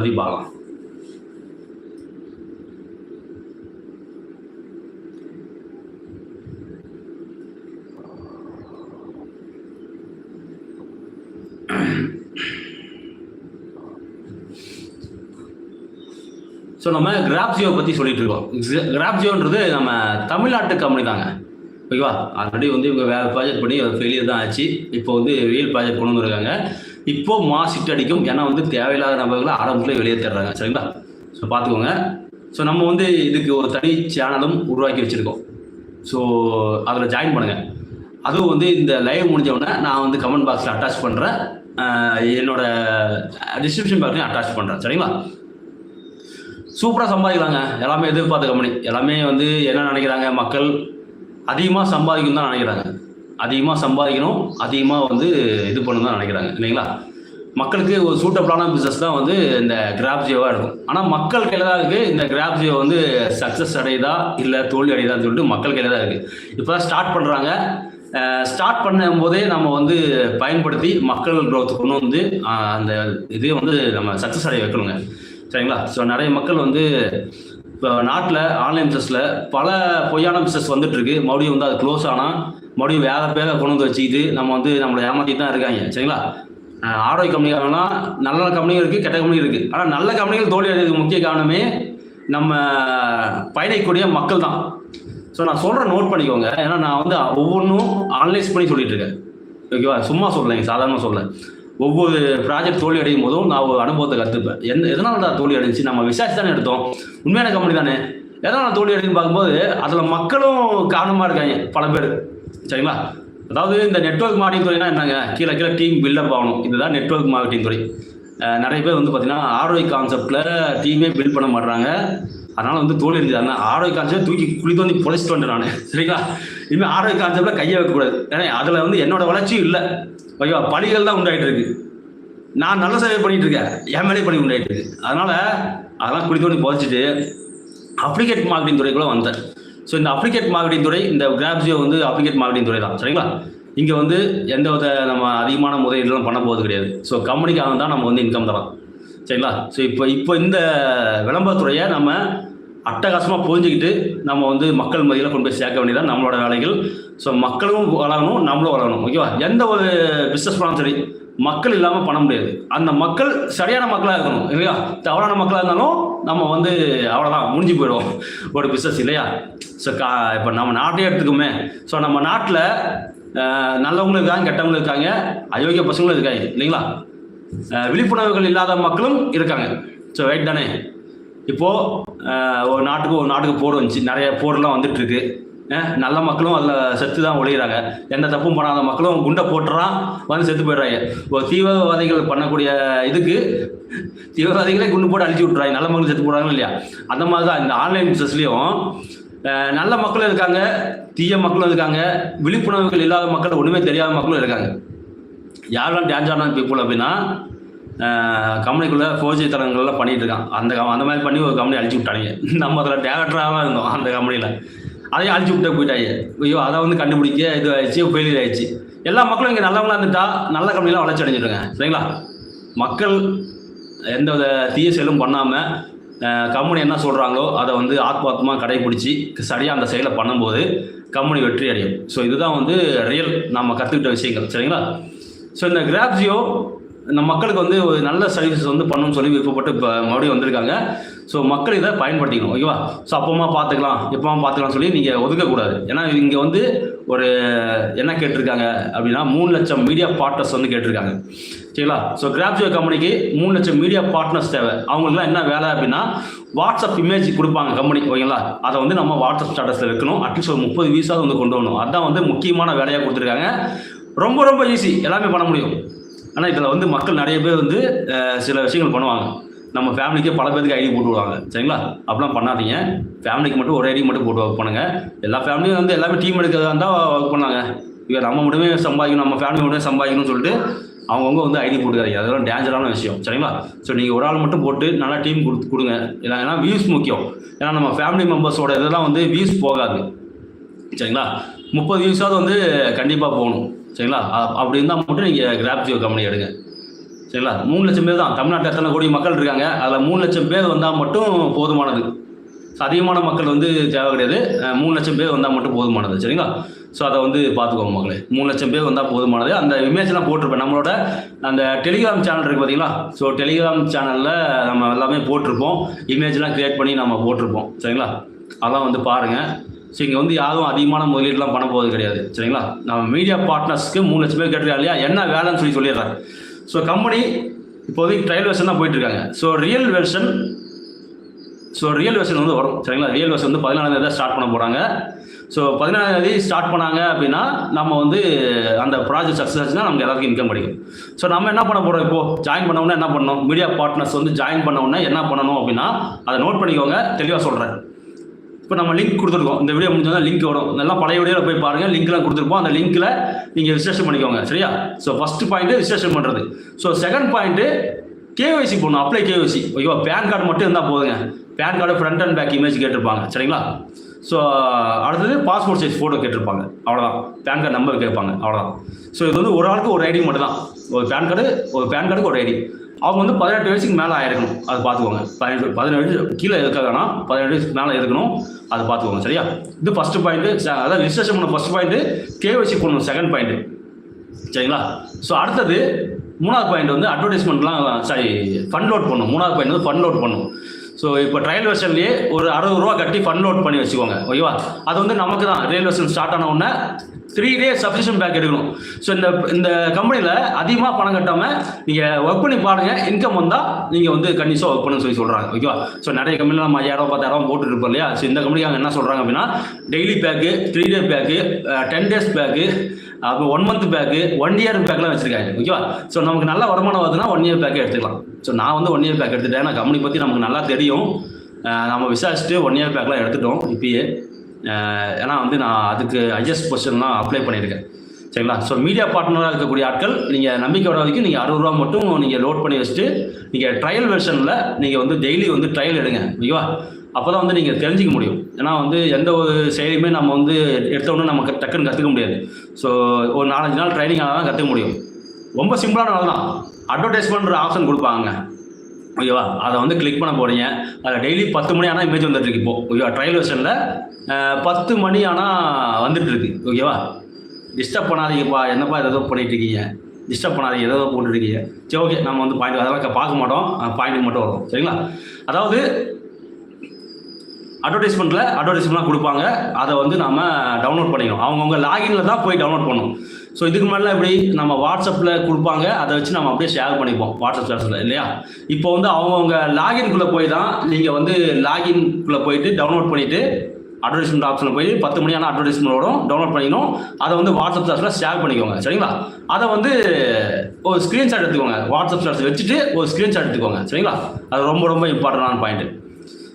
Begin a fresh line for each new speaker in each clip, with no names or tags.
பற்றி ஸோ நம்ம கிராப்ஜியோ பற்றி சொல்லிட்டு இருக்கோம். கிராப்ஜியோன்றது நம்ம தமிழ்நாட்டு கம்பெனி தாங்க. ஓகேவா ஆல்ரெடி வந்து இவங்க வேறு ப்ராஜெக்ட் பண்ணி ஃபெயிலியர் தான் ஆச்சு. இப்போ வந்து ரியல் ப்ராஜெக்ட் கொண்டு வந்துருக்காங்க. இப்போ மாசிட்டு அடிக்கும். ஏன்னா வந்து தேவையில்லாத நபர்களை ஆரம்பத்தில் வெளியே சரிங்களா? ஸோ பார்த்துக்கோங்க. ஸோ நம்ம வந்து இதுக்கு ஒரு தனி சேனலும் உருவாக்கி வச்சுருக்கோம். ஸோ அதில் ஜாயின் பண்ணுங்கள் அதுவும் வந்து இந்த லைவ் முடிஞ்சவுடனே நான் வந்து கமெண்ட் பாக்ஸில் அட்டாச் பண்ணுறேன் என்னோட டிஸ்கிரிப்ஷன் பாக்ஸையும் அட்டாச் பண்ணுறேன் சரிங்களா? சூப்பராக சம்பாதிக்கலாங்க. எல்லாமே எதிர்பார்த்த கம்பெனி எல்லாமே வந்து என்ன நினைக்கிறாங்க? மக்கள் அதிகமாக சம்பாதிக்கும் தான் நினைக்கிறாங்க. அதிகமாக சம்பாதிக்கணும் அதிகமாக வந்து இது பண்ணணும் தான் நினைக்கிறாங்க இல்லைங்களா? மக்களுக்கு ஒரு சூட்டபிளான பிஸ்னஸ் தான் வந்து இந்த கிராப்ஜியோவாக இருக்கும். ஆனால் மக்கள் கையில் தான் இருக்குது இந்த கிராப்ஜியோ வந்து சக்ஸஸ் அடையுதா இல்லை தோல்வி அடையுதான்னு சொல்லிட்டு மக்கள் கையில் தான் இருக்குது இப்போ தான் ஸ்டார்ட் பண்ணுறாங்க ஸ்டார்ட் பண்ணும் போதே நம்ம வந்து பயன்படுத்தி மக்கள் க்ரோத் கொண்டு வந்து அந்த இதே வந்து நம்ம சக்ஸஸ் அடைய வைக்கணுங்க. சரிங்களா? ஸோ நிறைய மக்கள் வந்து இப்போ நாட்டில் ஆன்லைன் பிஸ்னஸில் பல பொய்யான பிஸ்னஸ் வந்துட்டுருக்கு மறுபடியும் வந்து அது க்ளோஸ் ஆனால் மறுபடியும் வேற பேரை கொண்டு வந்து வச்சுக்கிட்டு நம்ம வந்து நம்மளை ஏமாற்றிட்டு தான் இருக்காங்க. சரிங்களா? ஆரோக்கிய கம்பெனிகள்லாம் நல்ல கம்பெனியும் இருக்குது கெட்ட கம்பெனியும் இருக்குது ஆனால் நல்ல கம்பெனிகள் தோல்வி அடைகிறதுக்கு முக்கிய காரணமே நம்ம பயணிக்கக்கூடிய மக்கள் தான். ஸோ நான் சொல்கிறேன் நோட் பண்ணிக்கோங்க. ஏன்னா நான் வந்து ஒவ்வொன்றும் அனலைஸ் பண்ணி சொல்லிட்டு இருக்கேன். ஓகேவா சும்மா சொல்லலைங்க சாதாரணமாக சொல்ல ஒவ்வொரு ப்ராஜெக்ட் தோல்வி அடையும் போதும் நான் ஒரு அனுபவத்தை கற்றுப்பேன் என்ன எதனால தான் தோல்வி அடைஞ்சி நம்ம விசாரிச்சு தானே எடுத்தோம். உண்மையான கம்பெனி தானே. எதனால் தோல்வி அடையுன்னு பார்க்கும்போது அதில் மக்களும் காரணமாக இருக்காங்க பல பேர். சரிங்களா? அதாவது இந்த நெட்வொர்க் மார்க்கெட்டிங் துறைனா என்னங்க? கீழே கீழே டீம் பில்டப் ஆகணும். இதுதான் நெட்வொர்க் மார்க்கெட்டிங் துறை. நிறைய பேர் வந்து பார்த்தீங்கன்னா ஆர்ஒய் கான்செப்டில் டீமே பில்ட் பண்ண மாட்றாங்க. அதனால் வந்து தோல்வி அதனால் ஆர்ஒய் கான்செப்ட் தூக்கி குழி தோண்டி பொழைச்சிட்டு வந்துட்டேன் நான். சரிங்களா? இனிமேல் ஆர்ஒய் கான்செப்டில் கையை வைக்கக்கூடாது ஏன்னா அதில் வந்து என்னோட வளர்ச்சியும் இல்லை. ஓகேவா? பழிகள் தான் உண்டாகிட்டு இருக்கு. நான் நல்ல சேவை பண்ணிகிட்டு இருக்கேன். என் மேலே பண்ணி உண்டாயிட்டு இருக்கு. அதனால் அதெல்லாம் குழி தோண்டி புதைச்சிட்டு அப்ளிகேட் மார்க்கெட்டிங் துறைக்குள்ள வந்தேன். ஸோ இந்த அப்ளிகேட் மார்க்கெட்டிங் துறை இந்த கிராப்ஜியோ வந்து அப்ளிகேட் மார்க்கெட்டிங் துறை தான். சரிங்களா? இங்கே வந்து எந்த வித நம்ம அதிகமான முதலீடுலாம் பண்ண போகிறது கிடையாது. ஸோ கம்பெனிக்காக தான் நம்ம வந்து இன்கம் தரோம் சரிங்களா? ஸோ இப்போ இப்போ இந்த விளம்பரத்துறையை நம்ம அட்டகாசமாக புரிஞ்சுக்கிட்டு நம்ம வந்து மக்கள் மதியில் கொண்டு போய் சேர்க்க வேண்டியதான் நம்மளோட வேலைகள். ஸோ மக்களும் வளரணும் நம்மளும் வளரணும். ஓகேவா எந்த ஒரு பிஸ்னஸ் பண்ணாலும் சரி மக்கள் இல்லாமல் பண்ண முடியாது. அந்த மக்கள் சரியான மக்களாக இருக்கணும். இல்லையா? தவறான மக்களாக இருந்தாலும் நம்ம வந்து அவ்வளோதான் முடிஞ்சு போயிடுவோம். ஒரு பிஸ்னஸ் இல்லையா? ஸோ கா இப்போ நம்ம நாட்டையே எடுத்துக்குமே. ஸோ நம்ம நாட்டில் நல்லவங்களும் இருக்காங்க கெட்டவங்களும் இருக்காங்க அயோக்கிய பசங்களும் இருக்காங்க இல்லைங்களா? விழிப்புணர்வுகள் இல்லாத மக்களும் இருக்காங்க. ஸோ ரைட் தானே? இப்போது ஒரு நாட்டுக்கு ஒரு நாட்டுக்கு போர் வந்துச்சு நிறைய போர்லாம் வந்துட்டுருக்கு நல்ல மக்களும் அதில் செத்து தான் ஒழிகிறாங்க எந்த தப்பும் பண்ணாத மக்களும் குண்டை போட்டுறான் வந்து செத்து போயிடுறாங்க. ஒரு தீவிரவாதிகள் பண்ணக்கூடிய இதுக்கு தீவிரவாதிகளே குண்டு போட்டு அழிச்சு விட்றாங்க நல்ல மக்கள் செத்து போடுறாங்க இல்லையா? அந்த மாதிரி தான் இந்த ஆன்லைன் பிஸ்னஸ்லேயும் நல்ல மக்களும் இருக்காங்க தீய மக்களும் இருக்காங்க விழிப்புணர்வுகள் இல்லாத மக்கள் ஒன்றுமே தெரியாத மக்களும் இருக்காங்க. யாரெல்லாம் டேஞ்சான பீப்புள் அப்படின்னா கம்பெனிக்குள்ளே ஃபோர்ஜி தரங்கள்லாம் பண்ணிட்டு இருக்கான். அந்த கம்- அந்த மாதிரி பண்ணி ஒரு கம்பெனி அழிச்சு விட்டாங்க நம்ம அதில் டேரக்டராக இருந்தோம் அந்த கம்பெனியில் அதையும் அழிச்சு விட்டு போயிட்டாங்க. ஐயோ அதை வந்து கண்டுபிடிக்க இது ஆயிடுச்சு ஃபெயிலியர் ஆயிடுச்சு. எல்லா மக்களும் இங்கே நல்லவங்களா இருந்துட்டா நல்ல கம்பெனிலாம் வளர்ச்சி அடைஞ்சிருங்க சரிங்களா? மக்கள் எந்த வித தீய செயலும் பண்ணாமல் கம்பெனி என்ன சொல்கிறாங்களோ அதை வந்து ஆத்மாத்மா கடைபிடிச்சி சரியாக அந்த செயலை பண்ணும்போது கம்பெனி வெற்றி அடையும். ஸோ இதுதான் வந்து ரியல் நம்ம கற்றுக்கிட்ட விஷயங்கள். சரிங்களா? ஸோ இந்த கிராப்ஜியோ நம்ம மக்களுக்கு வந்து ஒரு நல்ல சர்வீசஸ் வந்து பண்ணணும்னு சொல்லி விருப்பப்பட்டு இப்போ மறுபடியும் வந்திருக்காங்க. ஸோ மக்கள் இதை பயன்படுத்திக்கணும் ஓகேவா ஸோ அப்பமா பார்த்துக்கலாம் எப்பமா பார்த்துக்கலாம் சொல்லி நீங்கள் ஒதுக்கக்கூடாது. ஏன்னா இங்கே வந்து ஒரு என்ன கேட்டிருக்காங்க அப்படின்னா மூணு லட்சம் மீடியா பார்ட்னர்ஸ் வந்து கேட்டிருக்காங்க. சரிங்களா? ஸோ கிராப்ஜியோ கம்பெனிக்கு மூணு லட்சம் மீடியா பார்ட்னர்ஸ் தேவை. அவங்களுக்குலாம் என்ன வேலை அப்படின்னா வாட்ஸ்அப் இமேஜ் கொடுப்பாங்க கம்பெனி ஓகேங்களா? அதை வந்து நம்ம வாட்ஸ்அப் ஸ்டேட்டஸில் வைக்கணும். அட்லீஸ்ட் ஒரு முப்பது வீஸாவது வந்து கொண்டு வரணும். அதான் வந்து முக்கியமான வேலையாக கொடுத்துருக்காங்க. ரொம்ப ரொம்ப ஈஸி எல்லாமே பண்ண முடியும். ஆனால் இதில் வந்து மக்கள் நிறைய பேர் வந்து சில விஷயங்கள் பண்ணுவாங்க. நம்ம ஃபேமிலிக்கே பல பேருக்கு ஐடி போட்டு விடுவாங்க. சரிங்களா? அப்படிலாம் பண்ணாதீங்க. ஃபேமிலிக்கு மட்டும் ஒரு ஐடி மட்டும் போட்டு ஒர்க் பண்ணுங்க. எல்லா ஃபேமிலியும் வந்து எல்லாமே டீம் எடுக்கிறதா இருந்தால் ஒர்க் பண்ணாங்க. இவர் நம்ம மட்டுமே சம்பாதிக்கணும் நம்ம ஃபேமிலி மட்டுமே சம்பாதிக்கணும்னு சொல்லிட்டு அவங்கவுங்க வந்து ஐடி போட்டுக்காதீங்க. அதெல்லாம் டேஞ்சரான விஷயம். சரிங்களா? ஸோ நீங்கள் ஒரு ஆள் மட்டும் போட்டு நல்லா டீம் கொடுத்து கொடுங்க. ஏன்னா ஏன்னா வியூஸ் முக்கியம். ஏன்னா நம்ம ஃபேமிலி மெம்பர்ஸோட இதெல்லாம் வந்து வியூஸ் போகாது. சரிங்களா? முப்பது வியூஸாவது வந்து கண்டிப்பாக போகணும். சரிங்களா? அப்படி இருந்தால் மட்டும் நீங்கள் கிராப் ஜியோ கம்பெனி எடுங்க. சரிங்களா? மூணு லட்சம் பேர் தான். தமிழ்நாட்டில் எத்தனை கோடி மக்கள் இருக்காங்க? அதில் மூணு லட்சம் பேர் வந்தால் மட்டும் போதுமானது. அதிகமான மக்கள் வந்து தேவை கிடையாது. மூணு லட்சம் பேர் வந்தால் மட்டும் போதுமானது. சரிங்களா? ஸோ அதை வந்து பார்த்துக்கோங்க மக்களே. மூணு லட்சம் பேர் வந்தால் போதுமானது. அந்த இமேஜ்லாம் போட்டிருப்பேன். நம்மளோட அந்த டெலிகிராம் சேனல் இருக்குது பார்த்தீங்களா ஸோ டெலிகிராம் சேனலில் நம்ம எல்லாமே போட்டிருப்போம். இமேஜ்லாம் க்ரியேட் பண்ணி நம்ம போட்டிருப்போம். சரிங்களா? அதெல்லாம் வந்து பாருங்கள் ஸோ இங்கே வந்து யாரும் அதிகமான முதலீடுலாம் பண்ண போகிறது கிடையாது. சரிங்களா? நம்ம மீடியா பார்ட்னர்ஸ்க்கு மூணு லட்சம் பேர் கேட்டுருக்கா இல்லையா? என்ன வேலைன்னு சொல்லி சொல்லிடுறாங்க ஸோ கம்பெனி இப்போதைக்கு ட்ரையல் வெர்ஷன் தான் போயிட்டுருக்காங்க. So real version so real version வந்து வரும். சரிங்களா? ரியல் வெர்ஷன் வந்து பதினாலாம் தேதி ஸ்டார்ட் பண்ண போகிறாங்க ஸோ பதினாலாம் தேதி ஸ்டார்ட் பண்ணாங்க அப்படின்னா நம்ம வந்து அந்த ப்ராஜெக்ட் சக்ஸஸ் ஆச்சுன்னா நமக்கு எல்லாருக்கும் இன்கம் கிடைக்கும். ஸோ நம்ம என்ன பண்ண போகிறோம் இப்போது ஜாயின் பண்ண உடனே என்ன பண்ணணும்? மீடியா பார்ட்னர்ஸ் வந்து ஜாயின் பண்ண உடனே என்ன பண்ணணும் அப்படின்னா அதை நோட் பண்ணிக்கோங்க. தெளிவாக சொல்கிறேன் இப்போ நம்ம லிங்க் கொடுத்துருக்கோம். இந்த வீடியோ முடிஞ்சா லிங்க் வரும். நல்லா பழைய வீடியோவில் போய் பாருங்கள் லிங்க்லாம் கொடுத்துருப்போம். அந்த லிங்க்கில் நீங்கள் ரிஜிஸ்ட்ரேஷன் பண்ணிக்கோங்க. சரியா? ஸோ ஃபஸ்ட்டு பாயிண்ட்டு ரிஜிஸ்ட்ரேஷன் பண்ணுறது ஸோ செகண்ட் பாயிண்ட்டு கேஒய்சி போடணும். அப்ளை கேஒய்சி ஓகேவா பேன் கார்டு மட்டும் இருந்தால் போதுங்க. PAN card front and back image கேட்டிருப்பாங்க. சரிங்களா? ஸோ அடுத்தது பாஸ்போர்ட் சைஸ் ஃபோட்டோ கேட்டிருப்பாங்க. அவ்வளோதான் பேன் கார்டு நம்பர் கேட்பாங்க. அவ்வளோதான் ஸோ இது வந்து ஒரு ஆளுக்கு ஒரு ஐடி மட்டும் தான் ஒரு பேன் கார்டு ஒரு பேன் கார்டுக்கு ஒரு ஐடி அவங்க வந்து பதினெட்டு வயசுக்கு மேலே ஆயிருக்கணும். அது பார்த்துக்கோங்க. பதினெட்டு பதினேழு கீழே இருக்க வேணாம் பதினெட்டு வயசுக்கு மேலே இருக்கணும். அதை பார்த்துக்கோங்க சரியா? இது ஃபஸ்ட்டு பாயிண்ட்டு அதாவது ரிஜிஸ்ட்ரேஷன் பண்ண ஃபஸ்ட் பாயிண்ட்டு கேவைசி பண்ணணும் செகண்ட் பாயிண்ட்டு சரிங்களா? ஸோ அடுத்தது மூணாவது பாயிண்ட் வந்து அட்வர்டைஸ்மெண்ட்லாம் சாரி ஃபண்ட் லோட் பண்ணும் மூணாவது பாயிண்ட் வந்து ஃபண்ட் லோட் பண்ணும் ஸோ இப்போ ட்ரையல் வெர்ஷன்லேயே ஒரு அறுபது ரூபா கட்டி ஃபண்ட் லோட் பண்ணி வச்சுக்கோங்க ஓகேவா அது வந்து நமக்கு தான் ரியல் வெர்ஷன் ஸ்டார்ட் ஆன உடனே த்ரீ டே சப்ஸ்கிரிப்ஷன் பேக் எடுக்கணும். ஸோ இந்த இந்த கம்பெனியில் அதிகமாக பணம் கட்டாமல் நீங்கள் ஒர்க் பண்ணி பாருங்கள் இன்கம் வந்தால் நீங்கள் வந்து கண்டிஷாக ஒர்க் பண்ண சொல்லி சொல்கிறாங்க ஓகேவா ஸோ நிறைய கம்பெனியில் நம்ம ஐயாயிரம் பத்தாயிரம் போட்டு இருப்போம் இல்லையா? ஸோ இந்த கம்பெனிக்காக என்ன சொல்கிறாங்க அப்படின்னா daily pack three day pack ten days pack அப்போ one month pack one year பேக்லாம் வச்சிருக்காங்க. ஓகேவா ஸோ நமக்கு நல்ல வருமானம் வருதுன்னா ஒன் இயர் பேக்கே எடுத்துக்கலாம். ஸோ நான் வந்து ஒன் இயர் பேக் எடுத்துட்டேன். நான் கம்பெனி பற்றி நமக்கு நல்லா தெரியும். நம்ம விசாரிச்சுட்டு ஒன் இயர் பேக்லாம் எடுத்துட்டோம் இப்பயே. ஏன்னா வந்து நான் அதுக்கு ஐஎஸ் பொசிஷன்லாம் அப்ளை பண்ணியிருக்கேன். சரிங்களா? ஸோ மீடியா பார்ட்னராக இருக்கக்கூடிய ஆட்கள் நீங்கள் நம்பிக்கையோட வரைக்கும் நீங்கள் அறுபது ரூபா மட்டும் நீங்கள் லோட் பண்ணி வச்சுட்டு நீங்கள் ட்ரையல் வெர்ஷனில் நீங்கள் வந்து டெய்லி வந்து ட்ரையல் எடுங்க. ஓகேவா அப்போ தான் வந்து நீங்கள் தெரிஞ்சிக்க முடியும். ஏன்னா வந்து எந்த ஒரு செயலியுமே நம்ம வந்து எடுத்தோடனே நம்ம டக்குன்னு கற்றுக்க முடியாது. ஸோ ஒரு நாலஞ்சு நாள் ட்ரைனிங் ஆனால் தான் கற்றுக்க முடியும். ரொம்ப சிம்பிளான நாள் தான் அட்வர்டைஸ்மெண்ட் ஆப்ஷன் கொடுப்பாங்க. ஓகேவா அதை வந்து கிளிக் பண்ண போகிறீங்க அதில் டெய்லி பத்து மணி ஆனால் இமேஜ் வந்துட்டுருக்கு இப்போது இப்போ. ஓகேவா ட்ரையல் வெர்ஷனில் பத்து மணி ஆனால் வந்துட்டுருக்கு ஓகேவா டிஸ்டர்ப் பண்ணாதீங்கப்பா. என்னப்பா ஏதோ பண்ணிகிட்டு இருக்கீங்க? டிஸ்டர்ப் பண்ணாதீங்க. ஏதோ போட்டுருக்கீங்க சரி ஓகே நம்ம வந்து பாயிண்ட் அதெல்லாம் பார்க்க மாட்டோம். பாயிண்ட்டுக்கு மட்டும் வரும். சரிங்களா? அதாவது அட்வர்டைஸ்மெண்ட்டில் அட்வர்டைஸ்மெண்ட்லாம் கொடுப்பாங்க. அதை வந்து நம்ம டவுன்லோட் பண்ணிக்கணும். அவங்கவுங்க லாகின்ல தான் போய் டவுன்லோட் பண்ணணும். ஸோ இதுக்கு மேலே எப்படி நம்ம வாட்ஸ்அப்பில் கொடுப்பாங்க. அதை வச்சு நம்ம அப்படியே ஷேர் பண்ணிப்போம் வாட்ஸ்அப் ஸ்டேட்டஸில் இல்லையா? இப்போ வந்து அவங்கவுங்க லாகின்குள்ளே போய் தான் நீங்கள் வந்து லாகின்குள்ளே போயிட்டு டவுன்லோட் பண்ணிவிட்டு அட்வர்டைஸ்மெண்ட் ஆப்ஷனில் போய் பத்து மணியான அட்வர்டைஸ்மெண்ட் வரும் டவுன்லோட் பண்ணிக்கணும். அதை வந்து வாட்ஸ்அப் ஸ்டாட்ஸில் ஷேர் பண்ணிக்கோங்க. சரிங்களா? அதை வந்து ஒரு ஸ்க்ரீன்ஷாட் எடுத்துக்கோங்க. வாட்ஸ்அப் ஸ்டேட்டஸ் வச்சுட்டு ஒரு ஸ்க்ரீன்ஷாட் எடுத்துக்கோங்க. சரிங்களா? அது ரொம்ப ரொம்ப இம்பார்ட்டண்டான பாயிண்ட்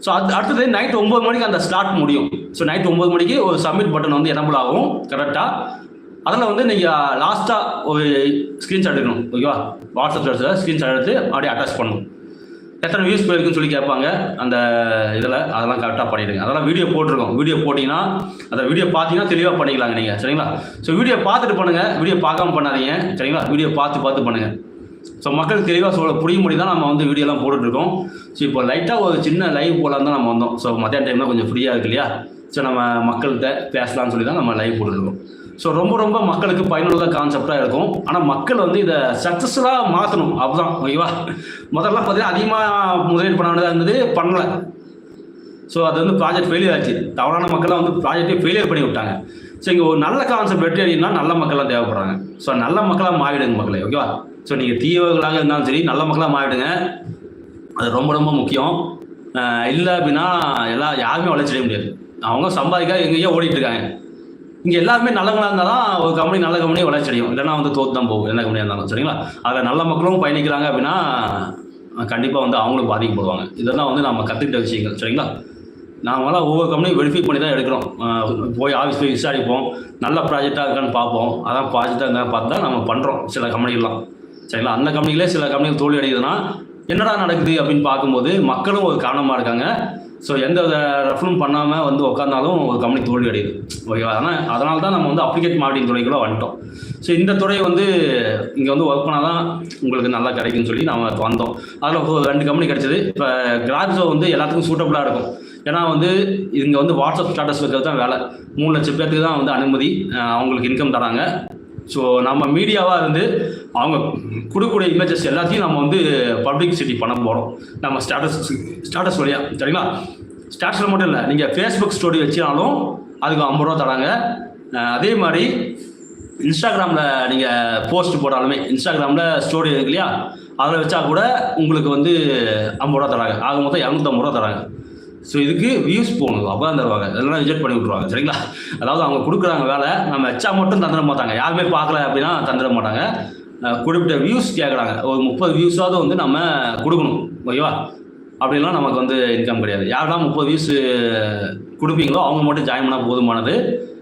ஸோ அது அடுத்தது நைட் ஒம்பது மணிக்கு அந்த ஸ்லாட் முடியும். ஸோ நைட் ஒம்பது மணிக்கு ஒரு சப்மிட் பட்டன் வந்து எனபிள் ஆகும். கரெக்டாக அதில் வந்து நீங்கள் லாஸ்ட்டாக ஒரு ஸ்க்ரீன்ஷாட் எடுக்கணும். ஓகேவா வாட்ஸ்அப் ஸ்டேட்டஸில் ஸ்க்ரீன்ஷாட் எடுத்து அப்படியே அட்டாச் பண்ணணும். எத்தனை வியூஸ் போயிருக்குன்னு சொல்லி கேட்பாங்க. அந்த இதில் அதெல்லாம் கரெக்டாக பண்ணிடுங்க. அதெல்லாம் வீடியோ போட்டிருக்கோம். வீடியோ போட்டிங்கன்னா அந்த வீடியோ பார்த்தீங்கன்னா தெளிவாக பண்ணிக்கலாங்க நீங்கள் சரிங்களா? ஸோ வீடியோ பார்த்துட்டு பண்ணுங்கள் வீடியோ பார்க்காம பண்ணாதீங்க. சரிங்களா? வீடியோ பார்த்து பார்த்து பண்ணுங்கள் ஸோ மக்கள் தெளிவாக சொல்ல புரிய தான் நம்ம வந்து வீடியோலாம் போட்டுட்ருக்கோம். ஸோ இப்போ லைட்டாக ஒரு சின்ன லைவ் போகலான்னு தான் நம்ம வந்தோம். ஸோ மத்தியான டைமில் கொஞ்சம் ஃப்ரீயாக இருக்கு இல்லையா? ஸோ நம்ம மக்கள்கிட்ட பேசலாம்னு சொல்லி தான் நம்ம லைவ் போட்டுருக்கோம் ஸோ ரொம்ப ரொம்ப மக்களுக்கு பயனுள்ள கான்செப்டாக இருக்கும். ஆனால் மக்கள் வந்து இதை சக்ஸஸ்ஃபுல்லாக மாற்றணும் அப்படிதான் ஓகேவா முதல்ல பார்த்தீங்கன்னா அதிகமாக முதலீடு பண்ண வேண்டியதாக இருந்தது பண்ணலை. ஸோ அது வந்து ப்ராஜெக்ட் ஃபெயிலியர் ஆச்சு. தவறான மக்கள்லாம் வந்து ப்ராஜெக்டே ஃபெயிலியர் பண்ணி விட்டாங்க. ஸோ இங்கே ஒரு நல்ல கான்செப்ட் வெற்றி அடினா நல்ல மக்கள்லாம் தேவைப்படுறாங்க. ஸோ நல்ல மக்களாக மாறிடுங்க மக்களே ஓகேவா ஸோ நீங்கள் தீயவர்களாக இருந்தாலும் சரி நல்ல மக்களாக மாறிடுங்க. அது ரொம்ப ரொம்ப முக்கியம். இல்லை அப்படின்னா எல்லாம் யாருமே வளர்ச்சிட முடியாது. அவங்க சம்பாதிக்க எங்கேயோ ஓடிட்டு இருக்காங்க. இங்கே எல்லாருமே நல்லவங்களாக இருந்தால் தான் ஒரு கம்பெனி நல்ல கம்பெனியும் வளர்ச்சி அடையும். இல்லைன்னா வந்து தோத்து தான் போகும் என்ன கம்பெனியாக இருந்தாலும். சரிங்களா? அதில் நல்ல மக்களும் பயணிக்கிறாங்க அப்படின்னா கண்டிப்பாக வந்து அவங்களும் பாதிக்கப்படுவாங்க. இதெல்லாம் வந்து நம்ம கற்றுக்கிட்ட விஷயங்கள். சரிங்களா? நாமெல்லாம் ஒவ்வொரு கம்பெனியும் வெரிஃபை பண்ணி தான் எடுக்கிறோம். போய் ஆஃபீஸ் போய் விசாரிப்போம். நல்ல ப்ராஜெக்டாக இருக்கான்னு பார்ப்போம். அதான் ப்ராஜெக்டாக இருந்தால் பார்த்து தான் நம்ம பண்ணுறோம் சில கம்பெனிகள்லாம் சரிங்களா? அந்த கம்பெனிகளே சில கம்பெனிகள் தோல்வி அடையுதுன்னா என்னடா நடக்குது அப்படின்னு பார்க்கும்போது மக்களும் ஒரு காரணமாக இருக்காங்க. ஸோ எந்த ரெஃபரும் பண்ணாமல் வந்து உட்காந்தாலும் ஒரு கம்பெனி தோல்வி அடையுது. ஓகேவா அதனால் அதனால தான் நம்ம வந்து அப்ளிகேட் மார்க்கெட்டிங் துறைக்குள்ளே வந்துட்டோம். ஸோ இந்த துறை வந்து இங்கே வந்து ஒர்க் பண்ணால் தான் உங்களுக்கு நல்லா கிடைக்கும்னு சொல்லி நம்ம வந்தோம். அதில் ரெண்டு கம்பெனி கிடைச்சது. இப்போ கிராப்ஸோ வந்து எல்லாத்துக்கும் சூட்டபுளாக இருக்கும். ஏன்னா வந்து இங்கே வந்து வாட்ஸ்அப் ஸ்டேட்டஸ் வைக்கிறது தான் வேலை. மூணு லட்சம் பேர்த்துக்கு தான் வந்து அனுமதி அவங்களுக்கு இன்கம் தராங்க. ஸோ நம்ம மீடியாவாக இருந்து அவங்க கொடுக்கக்கூடிய இமேஜஸ் எல்லாத்தையும் நம்ம வந்து பப்ளிக்சிட்டி பண்ண போகிறோம் நம்ம ஸ்டேட்டஸ் ஸ்டேட்டஸ் வழியாக சரிங்களா? ஸ்டேட்டஸில் மட்டும் இல்லை நீங்கள் ஃபேஸ்புக் ஸ்டோரி வச்சினாலும் அதுக்கு ஐம்பது ரூபா தராங்க. அதே மாதிரி இன்ஸ்டாகிராமில் நீங்கள் போஸ்ட் போட்டாலுமே இன்ஸ்டாகிராமில் ஸ்டோரி இருக்கு இல்லையா? அதில் வச்சா கூட உங்களுக்கு வந்து ஐம்பது ரூபா தராங்க. ஆக மொத்தம் இரநூத்தம்பது ரூபா தராங்க. ஸோ இதுக்கு வியூஸ் போகணும் அப்போ தான் தருவாங்க இதெல்லாம் ரிஜெக்ட் பண்ணி விட்ருவாங்க சரிங்களா? அதாவது அவங்க கொடுக்குறாங்க வேலை நம்ம வச்சா மட்டும் தந்துட மாட்டாங்க. யாருமே பார்க்கல அப்படின்னா தந்துட மாட்டாங்க. குறிப்பிட்ட வியூஸ் கேட்குறாங்க ஒரு முப்பது வியூஸாவது வந்து நம்ம கொடுக்கணும். ஓகேவா? அப்படிலாம் நமக்கு வந்து இன்கம் கிடையாது. யாரெல்லாம் முப்பது வியூஸ் கொடுப்பீங்களோ அவங்க மட்டும் ஜாயின் பண்ணால் போதுமானது.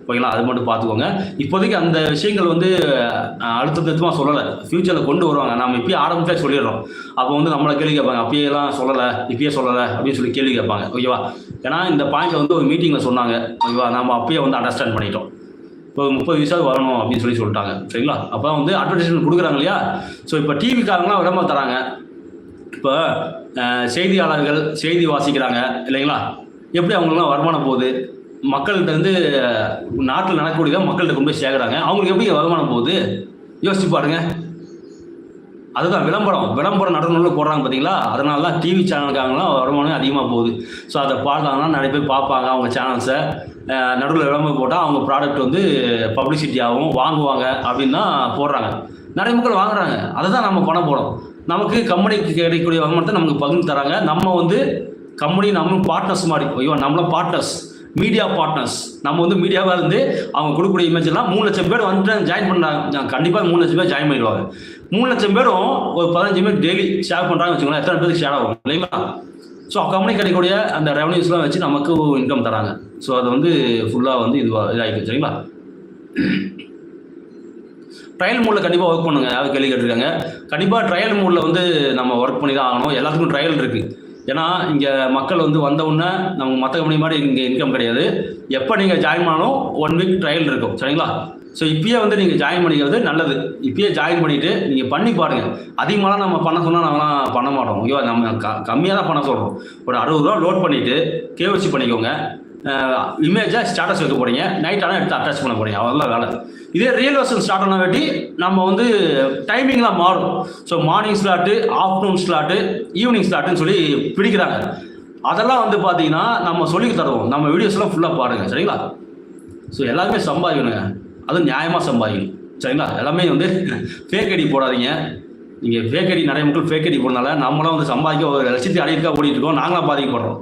ஓகேங்களா அது மட்டும் பார்த்துக்கோங்க. இப்போதைக்கு அந்த விஷயங்கள் வந்து அஹ், அழுத்தத்திட்டமாக சொல்லலை. ஃப்யூச்சரில் கொண்டு வருவாங்க. நம்ம இப்பயே ஆரம்பிச்சா சொல்லிடுறோம். அப்போ வந்து நம்மளை கேள்வி கேட்பாங்க அப்பயெல்லாம் சொல்லலை இப்பயே சொல்லலை அப்படின்னு சொல்லி கேள்வி கேட்பாங்க. ஓகேவா ஏன்னா இந்த பாயிண்ட் வந்து ஒரு மீட்டிங்கில் சொன்னாங்க. ஓகேவா நம்ம அப்பயே வந்து அண்டர்ஸ்டாண்ட் பண்ணிட்டோம். இப்போ முப்பது வயசாவது வரணும் அப்படின்னு சொல்லி சொல்லிட்டாங்க. சரிங்களா? அப்போ வந்து அட்வர்டைஸ்மெண்ட் கொடுக்குறாங்க இல்லையா? ஸோ இப்போ டிவிக்காரங்களாம் விளம்பரம் தராங்க. இப்போ செய்தியாளர்கள் செய்தி வாசிக்கிறாங்க இல்லைங்களா? எப்படி அவங்களுக்குலாம் வருமானம் போகுது? மக்கள்கிட்ட வந்து நாட்டில் நடக்கக்கூடியதான் மக்கள்கிட்ட கொண்டு போய் சேர்க்குறாங்க. அவங்களுக்கு எப்படி வருமானம் போகுது? யோசிச்சு பாருங்க. அதுதான் விளம்பரம். விளம்பரம் நடுநூலில் போடுறாங்க பார்த்தீங்களா அதனால தான் டிவி சேனலுக்காகலாம் வருமானம் அதிகமாக போகுது. ஸோ அதை பார்த்தாங்கன்னா நிறைய பேர் பார்ப்பாங்க அவங்க சேனல்ஸை நடுவில் விளம்பரம் போட்டால் அவங்க ப்ராடக்ட் வந்து பப்ளிசிட்டி ஆகும் வாங்குவாங்க அப்படின்னு தான் போடுறாங்க. நிறைய மக்கள் வாங்குறாங்க. அதை தான் நம்ம பணம் போகிறோம் நமக்கு கம்பெனிக்கு கிடைக்கக்கூடிய வருமானத்தை நமக்கு பகிர்ந்து தராங்க. நம்ம வந்து கம்பெனி நம்ம பார்ட்னர்ஸ் மாதிரி. ஐயோ நம்மளும் பார்ட்னர்ஸ் மீடியா பார்ட்னர்ஸ் நம்ம வந்து மீடியாவாக இருந்து அவங்க கொடுக்கக்கூடிய இமேஜ் எல்லாம் மூணு லட்சம் பேர் வந்துட்டு ஜாயின் பண்ணுறாங்க கண்டிப்பாக மூணு லட்சம் பேர் ஜாயின் பண்ணிடுவாங்க. மூணு லட்சம் பேரும் ஒரு பதினஞ்சு பேர் டெய்லி ஷேர் பண்ணுறாங்கன்னு வச்சுக்கோங்களேன். எத்தனை பேருக்கு ஷேர் ஆகும்? இல்லைங்களா? ஸோ கம்பெனி கிடைக்கக்கூடிய அந்த ரெவன்யூஸ்லாம் வச்சு நமக்கு இன்கம் தராங்க. ஸோ அது வந்து ஃபுல்லாக வந்து இதுவாக இதாகிருக்கு சரிங்களா? ட்ரையல் மூடில் கண்டிப்பாக ஒர்க் பண்ணுங்க. யாரும் கேள்வி கேட்டிருக்காங்க. கண்டிப்பாக ட்ரையல் மூடில் வந்து நம்ம ஒர்க் பண்ணி தான் ஆகணும். எல்லாத்துக்கும் ட்ரையல் இருக்குது ஏன்னா இங்கே மக்கள் வந்து வந்த உடனே நம்ம மற்ற கம்பெனி மாதிரி இங்கே இன்கம் கிடையாது. எப்போ நீங்கள் ஜாயின் பண்ணாலும் ஒன் வீக் ட்ரையல் இருக்கும். சரிங்களா? ஸோ இப்பயே வந்து நீங்கள் ஜாயின் பண்ணிக்கிறது நல்லது. இப்பயே ஜாயின் பண்ணிவிட்டு நீங்கள் பண்ணி பாருங்கள் அதிகமாகலாம் நம்ம பண்ண சொன்னால் நாங்களாம் பண்ண மாட்டோம். ஐயோ நம்ம க கம்மியாக தான் பண்ண சொல்கிறோம் ஒரு அறுபது ரூபா லோட் பண்ணிவிட்டு கேவசி பண்ணிக்கோங்க. இமேஜை ஸ்டேட்டஸ் வைக்க போகிறீங்க நைட் ஆனால் எடுத்து அட்டாச் பண்ண போகிறீங்க அவ்வளோதான் வேலை. இதே ரியல் வெர்ஷன் ஸ்டார்ட் ஆன வேட்டி நம்ம வந்து டைமிங்லாம் மாறும். So morning slot afternoon slot evening ஸ்லாட்டுன்னு சொல்லி பிடிக்கிறாங்க. அதெல்லாம் வந்து பார்த்தீங்கன்னா நம்ம சொல்லி தருவோம். நம்ம வீடியோஸ்லாம் ஃபுல்லாக பாருங்கள் சரிங்களா? ஸோ எல்லாருமே சம்பாதிக்கணுங்க. அதுவும் நியாயமாக சம்பாதிக்கணும். சரிங்களா? எல்லாமே வந்து ஃபேக் அடி போடாதீங்க. நீங்கள் ஃபேக் அடி நிறைய மக்கள் ஃபேக் அடி போடுறதுனால நம்மளாம் வந்து சம்பாதிக்க ஒரு லட்சத்தி இருக்கா ஓடிட்டு இருக்கோம். நாங்களாம் பாதிக்கப்படுறோம்.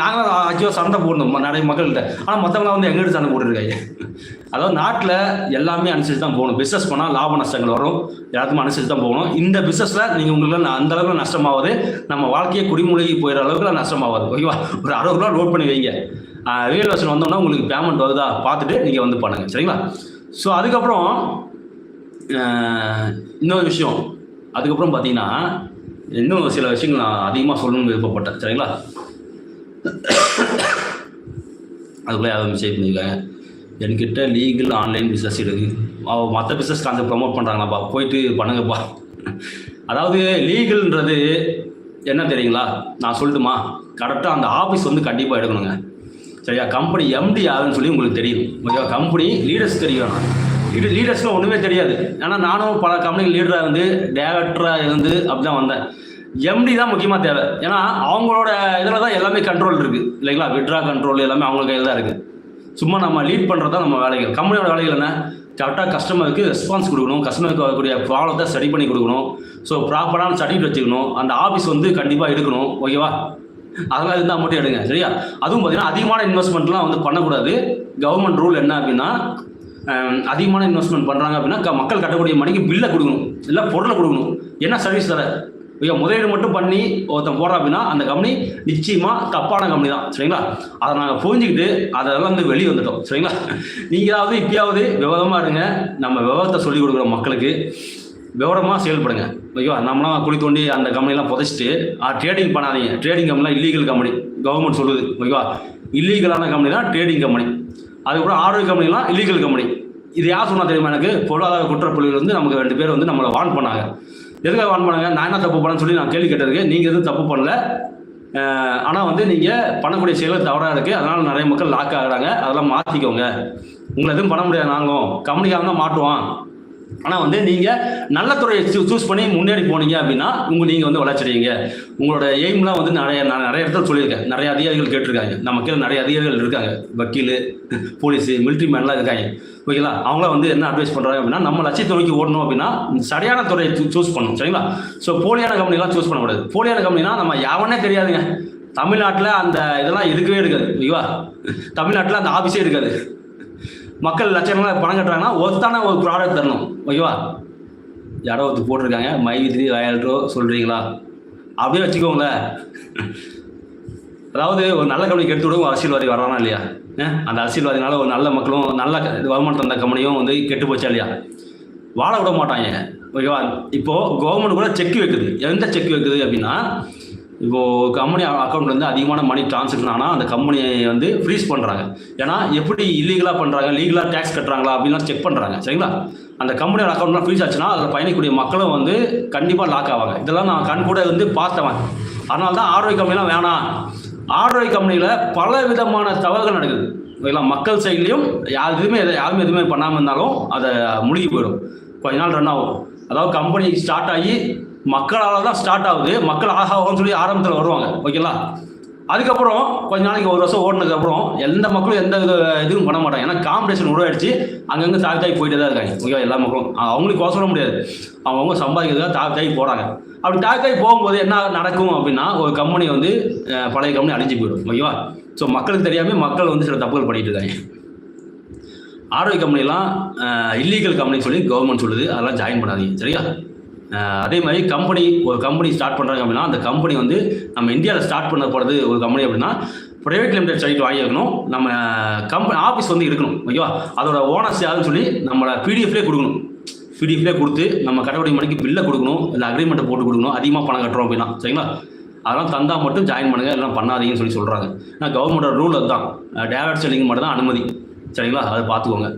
நாங்களும் ஆக்சுவலாக சண்டை போடணும் நிறைய மக்கள்கிட்ட. ஆனால் மற்றவங்களாம் வந்து எங்கிட்ட சண்டை போட்டுருக்காங்க. அதாவது நாட்டில் எல்லாமே அனுசரித்து தான் போகணும். பிஸ்னஸ் பண்ணால் லாப நஷ்டங்கள் வரும். எல்லாத்துக்கும் அனுசரித்து தான் போகணும். இந்த பிஸ்னஸில் நீங்கள் உங்களுக்கு அந்த அளவுக்கு நஷ்டமாவது நம்ம வாழ்க்கையை குடிமூழ்கி போயிடுற அளவுக்கு நஷ்டமாகாது. ஓகேவா ஒரு அறுபது ரூபா லோட் பண்ணி வைங்க. ரியல் வெர்ஷன் வந்தோம்னா உங்களுக்கு பேமெண்ட் வருதா? பார்த்துட்டு நீங்கள் வந்து பண்ணுங்கள் சரிங்களா? ஸோ அதுக்கப்புறம் இன்னொரு விஷயம். அதுக்கப்புறம் பார்த்தீங்கன்னா இன்னும் சில விஷயங்கள் நான் அதிகமாக சொல்லணும்னு விருப்பப்பட்டேன். சரிங்களா? அதுக்குள்ளே யாரும் மிஸ்டேக் பண்ணியிருக்காங்க. என்கிட்ட லீகல் ஆன்லைன் பிஸ்னஸ் இருக்குது மற்ற பிஸ்னஸ் கான்செப்ட் ப்ரமோட் பண்ணுறாங்களாப்பா போயிட்டு பண்ணுங்கப்பா. அதாவது லீகல்ன்றது என்ன தெரியுங்களா? நான் சொல்லட்டுமா? கரெக்டாக அந்த ஆஃபீஸ் வந்து கண்டிப்பாக எடுக்கணுங்க. சரியா? கம்பெனி எம்டி யாருன்னு சொல்லி உங்களுக்கு தெரியும். ஓகேவா கம்பெனி லீடர்ஸ் தெரியும். இது லீடர்ஸ்லாம் ஒன்றுமே தெரியாது. ஏன்னா நானும் பல கம்பெனி லீடராக இருந்து டேரக்டராக இருந்து அப்படி தான் வந்தேன். எம்டி தான் முக்கியமாக தேவை. ஏன்னா அவங்களோட இதில் தான் எல்லாமே கண்ட்ரோல் இருக்குது இல்லைங்களா? விட்ரா கண்ட்ரோல் எல்லாமே அவங்க கையில் தான் இருக்குது சும்மா நம்ம லீட் பண்ணுறது தான் நம்ம வேலைகள். கம்பெனியோட வேலைகள் என்ன? கரெக்டாக கஸ்டமருக்கு ரெஸ்பான்ஸ் கொடுக்கணும். கஸ்டமருக்கு வரக்கூடிய ப்ராப்ளத்தை ஸ்டடி பண்ணி கொடுக்கணும். ஸோ ப்ராப்பரான சர்டிஃபிகேட் வச்சுக்கணும். அந்த ஆஃபீஸ் வந்து கண்டிப்பாக எடுக்கணும் ஓகேவா அதெல்லாம் இருந்தால் மட்டும் எடுங்க. சரியா? அதுவும் பார்த்தீங்கன்னா அதிகமான இன்வெஸ்ட்மெண்ட்லாம் வந்து பண்ணக்கூடாது. கவர்மெண்ட் ரூல் என்ன அப்படின்னா அதிகமான இன்வெஸ்ட்மெண்ட் பண்ணுறாங்க அப்படின்னா மக்கள் கட்டக்கூடிய மணிக்கு பில்லை கொடுக்கணும். இல்லை பொருளை கொடுக்கணும். என்ன சர்வீஸ் தர? ஐயோ முதலீடு மட்டும் பண்ணி ஒருத்தன் போடுறா அப்படின்னா அந்த கம்பெனி நிச்சயமாக தப்பான கம்பெனி தான். சரிங்களா? அதை நாங்கள் புரிஞ்சுக்கிட்டு அதெல்லாம் வந்து வெளியே வந்துட்டோம். சரிங்களா? நீங்களாவது இப்பயாவது விவரமாக இருங்க. நம்ம விவரத்தை சொல்லிக் கொடுக்குற மக்களுக்கு விவரமாக செயல்படுங்க. ஓகேவா? நம்மளாம் குழி தோண்டி அந்த கம்பெனிலாம் புதைச்சிட்டு ட்ரேடிங் பண்ணாதீங்க. ட்ரேடிங் கம்பெனிலாம் இல்லீகல் கம்பெனி. கவர்மெண்ட் சொல்லுது. ஓகேவா? இல்லீகலான கம்பெனி தான் ட்ரேடிங் கம்பெனி. அதுக்கப்புறம் ஆர்டர் கம்பெனிலாம் இல்லீகல் கம்பெனி. இது யார் சொன்னால் தெரியுமா எனக்கு? பொருளாதார குற்றப்புள்ளிகள் வந்து நமக்கு ரெண்டு பேர் வந்து நம்மளை வார்ன் பண்ணாங்க. எதுக்காக வான் பண்ணுங்க? நான் என்ன தப்பு பண்ணேன்னு சொல்லி நான் கேள்வி கேட்டதுக்கு நீங்கள் எதுவும் தப்பு பண்ணல. ஆனால் வந்து நீங்கள் பண்ணக்கூடிய செயல் தவறாக இருக்குது அதனால் நிறைய மக்கள் லாக் ஆகிறாங்க. அதெல்லாம் மாற்றிக்கோங்க உங்களை எதுவும் பண்ண முடியாது நாங்களும். கம்யூனிக்காக தான் மாட்டுவோம் ஆனால் வந்து நீங்கள் நல்ல துறையை சூஸ் பண்ணி முன்னேறி போனீங்க அப்படின்னா உங்கள் நீங்கள் வந்து வளர்ச்சிடுவீங்க உங்களோட எய்ம்லாம் வந்து நிறைய நான் நிறைய இடத்துல சொல்லியிருக்கேன். நிறைய அதிகாரிகள் கேட்டிருக்காங்க. நம்ம கீழே நிறைய அதிகாரிகள் இருக்காங்க. வக்கீல் போலீஸு மிலிட்ரி மேன்லாம் இருக்காங்க. ஓகேங்களா அவங்களாம் வந்து என்ன அட்வைஸ் பண்ணுறாங்க அப்படின்னா நம்ம லட்சியத்தை நோக்கி ஓடணும் அப்படின்னா சரியான துறையை சூஸ் பண்ணணும். சரிங்களா? ஸோ போலியான கம்பெனிலாம் சூஸ் பண்ணக்கூடாது. போலியான கம்பெனினா நம்ம யாவனே தெரியாதுங்க. தமிழ்நாட்டில் அந்த இதெல்லாம் இருக்கவே இருக்காது. ஓகேவா தமிழ்நாட்டில் அந்த ஆஃபீஸே இருக்காது. மக்கள் லட்சங்களாக பணம் கட்டுறாங்கன்னா ஒருத்தான ஒரு ப்ராடக்ட் தரணும். ஓகேவா யாரோ ஒருத்தர் போட்டிருக்காங்க. மைத்ரி ராயல்ரோ சொல்கிறீங்களா அப்படியே வச்சுக்கோங்களேன் அதாவது ஒரு நல்ல கம்பெனிக்கு எடுத்து விட ஒரு அரசியல்வாதி வரானா இல்லையா? அந்த அரசியல்வாதினால ஒரு நல்ல மக்களும் நல்ல க- வருமானம் தந்த கம்பெனியும் வந்து கெட்டு போச்சா இல்லையா? வாழ விட மாட்டாங்க. ஓகேவா இப்போது கவர்மெண்ட் கூட செக் வைக்குது. எந்த செக் வைக்குது அப்படின்னா இப்போது கம்பெனி அக்கௌண்ட் வந்து அதிகமான மணி டிரான்சாக்ஷன் ஆனால் அந்த கம்பெனியை வந்து ஃப்ரீஸ் பண்ணுறாங்க ஏன்னா எப்படி இல்லீகலாக பண்ணுறாங்க லீகலாக டேக்ஸ் கட்டுறாங்களா அப்படின்லாம் செக் பண்ணுறாங்க சரிங்களா? அந்த கம்பெனியோட அக்கௌண்ட்லாம் ஃப்ரீஸ் ஆச்சுன்னா அதில் பயணிக்கூடிய மக்களும் வந்து கண்டிப்பாக லாக் ஆவாங்க. இதெல்லாம் நான் கண் கூட வந்து பார்த்தவன். அதனால தான் ஆர்ஒய் கம்பெனிலாம் வேணாம். ஆர்ஒய் கம்பெனியில் பல விதமான தவறுகள் நடக்குது. ஓகேங்களா மக்கள் சைட்லேயும் யார் எதுவுமே எதை யாரும் எதுவுமே பண்ணாமல் இருந்தாலும் அதை முழுகி போயிடும். கொஞ்ச நாள் ரன் ஆகும். அதாவது கம்பெனி ஸ்டார்ட் ஆகி மக்களால் தான் ஸ்டார்ட் ஆகுது. மக்கள் ஆக சொல்லி ஆரம்பத்தில் வருவாங்க. ஓகேங்களா அதுக்கப்புறம் கொஞ்ச நாளைக்கு ஒரு வருஷம் ஓடினதுக்கப்புறம் எந்த மக்களும் எந்த இது இதுவும் பண்ண மாட்டாங்க. ஏன்னா காம்படிஷன் உருவாயிடுச்சு. அங்கங்கே தாவி போயிட்டே தான் இருக்காங்க. ஓகேவா எல்லா மக்களும். அவங்களுக்கு சொல்ல முடியாது. அவங்கவுங்க சம்பாதிக்கிறதுக்காக தாவி போகிறாங்க அப்படி தாவி போகும்போது என்ன நடக்கும் அப்படின்னா ஒரு கம்பெனி வந்து பழைய கம்பெனி அழிஞ்சு போயிடும். ஓகேவா ஸோ மக்களுக்கு தெரியாமல் மக்கள் வந்து சில தப்புகள் பண்ணிட்டு இருக்காங்க. ஆரோக்கிய கம்பெனிலாம் இல்லீகல் கம்பெனி சொல்லி கவர்மெண்ட் சொல்லுது. அதெல்லாம் ஜாயின் பண்ணாதீங்க. சரியா? அதே மாதிரி கம்பெனி ஒரு கம்பெனி ஸ்டார்ட் பண்ணுறாங்க அப்படின்னா அந்த கம்பெனி வந்து நம்ம இந்தியாவில் ஸ்டார்ட் பண்ண போகிறது ஒரு கம்பெனி அப்படின்னா ப்ரைவேட் லிமிடெட் சைட் வாங்கியிருக்கணும். நம்ம கம்பெனி ஆஃபீஸ் வந்து இருக்கணும் ஓகேவா அதோட ஓனர்ஸ் யாருன்னு சொல்லி நம்மளை பிடிஎஃப்லேயே கொடுக்கணும். பிடிஎஃப்லேயே கொடுத்து நம்ம கட்டப்படி மணிக்கு பில்லை கொடுக்கணும் இல்லை அக்ரிமெண்ட்டை போட்டு கொடுக்கணும். அதிகமாக பணம் கட்டுறோம் அப்படின்னா சரிங்களா? அதெல்லாம் தந்தால் மட்டும் ஜாயின் பண்ணுங்கள் எல்லாம் பண்ணாதீங்கன்னு சொல்லி சொல்கிறாங்க ஏன்னா கவர்மெண்டோட ரூல் அதுதான். டேரக்ட் செல்லிங் மட்டும் தான் அனுமதி சரிங்களா? அதை பார்த்துக்கோங்க.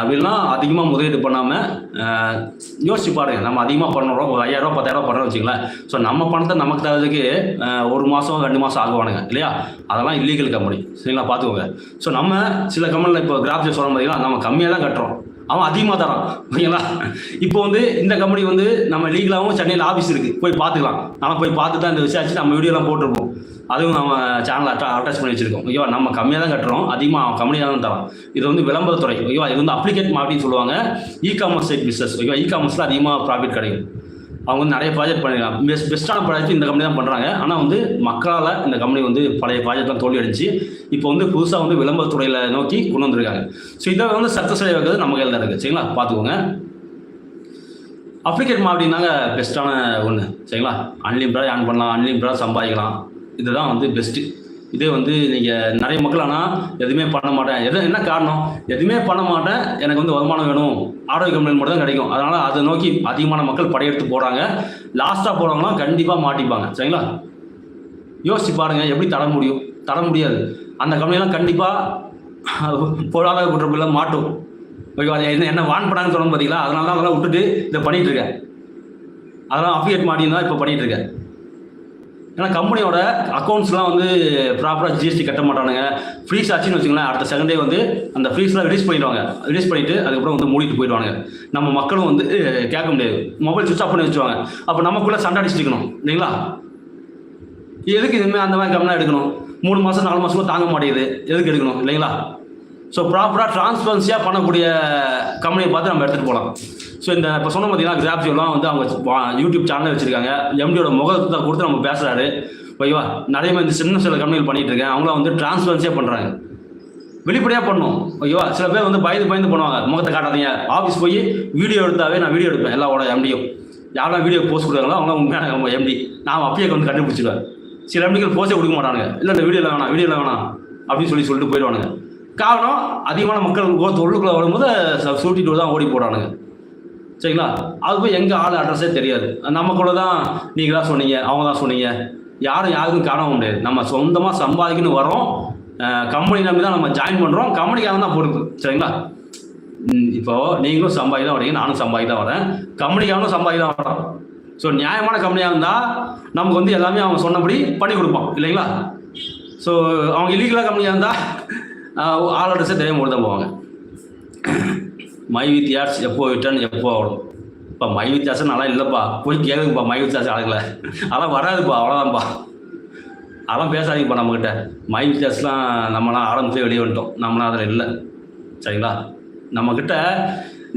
அப்படின்னா அதிகமாக முதலீடு பண்ணாமல் யோசிச்சு பாருங்க. நம்ம அதிகமாக பண்ணுறோம் ஒரு ஐயாயிரம் பத்தாயிரம் பண்ணுறோம் வச்சுங்களேன் ஸோ நம்ம பணத்தை நமக்கு தரதுக்கு ஒரு மாதம் ரெண்டு மாதம் ஆகுவானுங்க இல்லையா? அதெல்லாம் இல்லீகல் கம்பெனி சரிங்களா? பார்த்துக்கோங்க. ஸோ நம்ம சில கம்பெனியில் இப்போ கிராஃபிக்ஸ் சொல்ல பார்த்தீங்கன்னா நம்ம கம்மியாக தான் கட்டுறோம். அவன் அதிகமாக தரான் ஓகேங்களா இப்போ வந்து இந்த கம்பெனி வந்து நம்ம லீகலாகவும் சென்னையில் ஆஃபீஸ் இருக்குது போய் பார்த்துக்கலாம். நம்ம போய் பார்த்து தான் இந்த விசாரிச்சு நம்ம வீடியோலாம் போட்டிருப்போம். அதுவும் நம்ம சேனல் அட்டா அட்டாச் பண்ணி வச்சிருக்கோம். ஓகேவா நம்ம கம்மியாக தான் கட்டுறோம். அதிகமாக அவன் கம்மியாக தான் தரான். இது வந்து விளம்பரத்துறை. ஓகேவா இது வந்து அப்ளிகேட் மார்க்கெட்டிங் சொல்லுவாங்க. இ காமர்ஸ் சைட் பிஸ்னஸ் ஓகேவா இ காமர்ஸில் அதிகமாக ப்ராஃபிட் கிடைக்கும். அவங்க வந்து நிறைய ப்ராஜெக்ட் பண்ணிருக்காங்க. பெஸ்ட் பெஸ்ட்டான ப்ராஜெக்ட் இந்த கம்பெனி தான் பண்ணுறாங்க ஆனால் வந்து மக்களால் இந்த கம்பெனி வந்து பழைய ப்ராஜெக்ட்லாம் தோல்வி அடிச்சு இப்போ வந்து புதுசாக வந்து விளம்பரத்துறையில் நோக்கி கொண்டு வந்திருக்காங்க. ஸோ இதை வந்து சக்ஸஸ் அடைய வைக்கிறது நம்ம கையில் தான் இருக்குது சரிங்களா? பார்த்துக்கோங்க. அப்ளிகேட் மார்க்கெட்டிங் பெஸ்ட்டான ஒன்று சரிங்களா? அன்லிமிட்டடாக ஏர்ன் பண்ணலாம் அன்லிமிட்டடாக சம்பாதிக்கலாம். இதுதான் வந்து பெஸ்ட்டு இதே வந்து நீங்கள் நிறைய மக்கள் ஆனால் எதுவுமே பண்ண மாட்டேன். எது என்ன காரணம்? எதுவுமே பண்ண மாட்டேன். எனக்கு வந்து வருமானம் வேணும். ஆரோக்கிய கம்பெனி மட்டும் தான் கிடைக்கும். அதனால் அதை நோக்கி அதிகமான மக்கள் படையெடுத்து போகிறாங்க லாஸ்ட்டாக போகிறவங்களாம் கண்டிப்பாக மாட்டிப்பாங்க. சரிங்களா? யோசிச்சு பாருங்கள் எப்படி தர முடியும்? தர முடியாது. அந்த கம்பெனிலாம் கண்டிப்பாக பொருளாதார குற்றப்பில் மாட்டும். ஓகேவா? என்ன என்ன வான் பண்ணாங்கன்னு சொல்லணும் பார்த்தீங்களா அதனால தான் அதெல்லாம் விட்டுட்டு இதை பண்ணிகிட்ருக்கேன் இருக்கேன். அதெல்லாம் அஃபியேட் மாட்டின்னு தான் இப்போ பண்ணிகிட்ருக்கேன் இருக்கேன். ஏன்னா கம்பெனியோட அக்கௌண்ட்ஸ்லாம் வந்து ப்ராப்பராக ஜிஎஸ்டி கட்ட மாட்டானுங்க. ஃப்ரீஸ் ஆச்சுன்னு வச்சுங்களேன் அடுத்த செகண்டே வந்து அந்த ஃப்ரீஸ்லாம் ரிலீஸ் பண்ணிடுவாங்க. ரிலீஸ் பண்ணிவிட்டு அதுக்கப்புறம் வந்து மூடிட்டு போயிடுவாங்க நம்ம மக்களும் வந்து கேட்க முடியாது. மொபைல் சுவிச் ஆஃப் பண்ணி வச்சுருவாங்க. அப்போ நமக்குள்ளே சண்டை அடிச்சிருக்கணும் இல்லைங்களா? எதுக்கு இதுமாதிரி அந்த மாதிரி கவனம் எடுக்கணும்? மூணு மாதம் நாலு மாதமும் தாங்க மாட்டேங்குது. எதுக்கு எடுக்கணும் இல்லைங்களா? ஸோ ப்ராப்பராக டிரான்ஸ்பரன்சியாக பண்ணக்கூடிய கம்பெனியை பார்த்து நம்ம எடுத்துகிட்டு போகலாம். ஸோ இந்த இப்போ சொன்ன பார்த்தீங்கன்னா கிராப்ஜியோலாம் வந்து அவங்க யூடியூப் சேனல் வச்சுருக்காங்க. எம்டியோட முகத்தை கொடுத்து நம்ம பேசுகிறாரு ஓகேவா நிறைய பேர் இந்த சின்ன சில கம்பெனிகள் பண்ணிட்டு இருக்கேன். அவங்களாம் வந்து டிரான்ஸ்பரன்சியாக பண்ணுறாங்க வெளிப்படையாக பண்ணும். ஓகேவா சில பேர் வந்து பயந்து பயந்து பண்ணுவாங்க. முகத்தை காட்டாதீங்க. ஆஃபீஸ் போய் வீடியோ எடுத்தாவே நான் வீடியோ எடுப்பேன். எல்லாவோட எம்டியும் யாரெல்லாம் வீடியோ போஸ்ட் கொடுக்குறாங்களோ அவங்களாம் உண்மையான எம்டி நான் அப்பயே வந்து கண்டுபிடிச்சிடுவேன். சில எம்டிகள் போஸ்டே கொடுக்க மாட்டானுங்க. இல்லை இந்த வீடியோவில் வேணாம் வீடியோவில் வேணாம் அப்படின்னு சொல்லி சொல்லிட்டு போயிடுவானுங்க. காரணம் அதிகமான மக்கள் உள்ளுக்குள்ளே வரும்போது சுருட்டிட்டு தான் ஓடி போடுறானுங்க சரிங்களா? அது போய் எங்கள் ஆள் அட்ரஸே தெரியாது. நமக்குள்ள தான் நீங்கள் தான் சொன்னீங்க அவங்க தான் சொன்னீங்க. யாரும் யாருக்கும் காணவும் முடியாது. நம்ம சொந்தமாக சம்பாதிக்கணும் வரோம் கம்பெனி நம்பி தான் நம்ம ஜாயின் பண்ணுறோம் கம்பெனிக்காக தான் பொறுப்பு சரிங்களா? இப்போது இப்போ நீங்களும் சம்பாதி தான் வரீங்க நானும் சம்பாதி தான் வரேன். கம்பெனிக்காகவும் சம்பாதி தான் வரேன் ஸோ நியாயமான கம்பெனியாக இருந்தால் நமக்கு வந்து எல்லாமே அவங்க சொன்னபடி பண்ணி கொடுப்போம் இல்லைங்களா? ஸோ அவங்க இல்லீகலாக கம்பெனியாக இருந்தால் ஆள் அட்ரஸே தெரியாமல் தான் போவாங்க. மை வித் யார்ஸ் எப்போ ரிட்டர்ன் எப்போ ஆகணும் இப்போ மை வித் யார்ஸ் நல்லா இல்லைப்பா. போய் கேளுங்கப்பா மை வித் யார்ஸ் ஆளுங்கள அதெல்லாம் வராதுப்பா அவ்வளோதான்ப்பா அதெல்லாம் பேசாதீங்கப்பா நம்மக்கிட்ட மை வித் யார்ஸ்லாம் நம்மளாம் ஆரம்பத்தில் வெளியே வந்துட்டோம். நம்மளாம் அதில் இல்லை. சரிங்களா? நம்மக்கிட்ட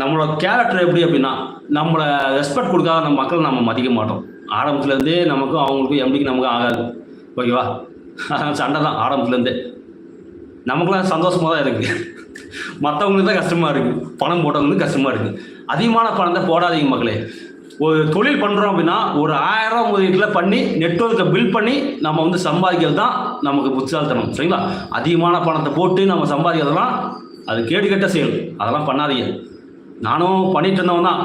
நம்மளோட கேரக்டர் எப்படி அப்படின்னா நம்மளை ரெஸ்பெக்ட் கொடுக்காத நம்ம மக்களை நம்ம மதிக்க மாட்டோம். ஆரம்பத்துலேருந்தே நமக்கும் அவங்களுக்கும் எம்டிக்கு நமக்கும் ஆகாது. ஓகேவா அதான் சண்டை தான் ஆரம்பத்துலேருந்தே. நமக்குலாம் சந்தோஷமாக தான் இருக்குது மற்றவங்களுக்கு தான் கஷ்டமாக இருக்குது பணம் போட்டவங்களுக்கு கஷ்டமாக இருக்குது அதிகமான பணத்தை போடாதீங்க மக்களே. ஒரு தொழில் பண்ணுறோம் அப்படின்னா ஒரு ஆயிரம் முதலீட்டில் பண்ணி நெட்ஒர்க்கை பில்ட் பண்ணி நம்ம வந்து சம்பாதிக்கிறது தான் நமக்கு புத்திசாலித்தனம். சரிங்களா? அதிகமான பணத்தை போட்டு நம்ம சம்பாதிக்கிறதெல்லாம் அது கேடு கெட்ட செயல். அதெல்லாம் பண்ணாதீங்க. நானும் பண்ணிட்டு இருந்தவன் தான்.